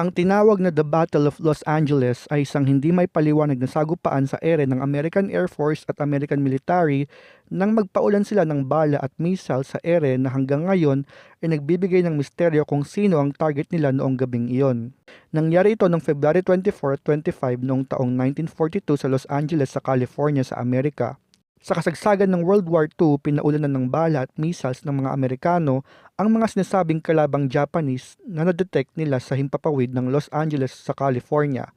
Ang tinawag na The Battle of Los Angeles ay isang hindi may paliwanag na sagupaan sa ere ng American Air Force at American military nang magpaulan sila ng bala at missile sa ere na hanggang ngayon ay nagbibigay ng misteryo kung sino ang target nila noong gabing iyon. Nangyari ito noong February 24 at 25 noong taong 1942 sa Los Angeles sa California sa Amerika. Sa kasagsagan ng World War II, pinaulanan ng bala at missiles ng mga Amerikano ang mga sinasabing kalabang Japanese na nadetect nila sa himpapawid ng Los Angeles sa California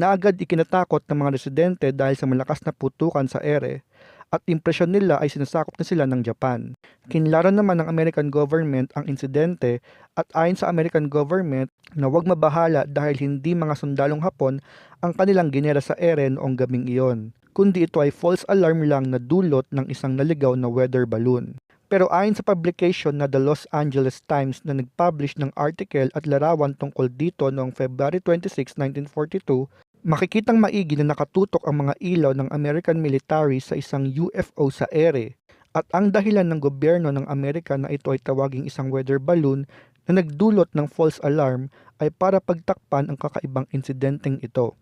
na agad ikinatakot ng mga residente dahil sa malakas na putukan sa ere at impresyon nila ay sinasakop na sila ng Japan. Kinlaro naman ng American government ang insidente at ayon sa American government na huwag mabahala dahil hindi mga sundalong Hapon ang kanilang ginera sa ere noong gabing iyon kundi ito ay false alarm lang na dulot ng isang naligaw na weather balloon. Pero ayon sa publication na The Los Angeles Times na nag-publish ng article at larawan tungkol dito noong February 26, 1942, makikitang maigi na nakatutok ang mga ilaw ng American military sa isang UFO sa ere. At ang dahilan ng gobyerno ng Amerika na ito ay tawaging isang weather balloon na nagdulot ng false alarm ay para pagtakpan ang kakaibang insidenteng ito.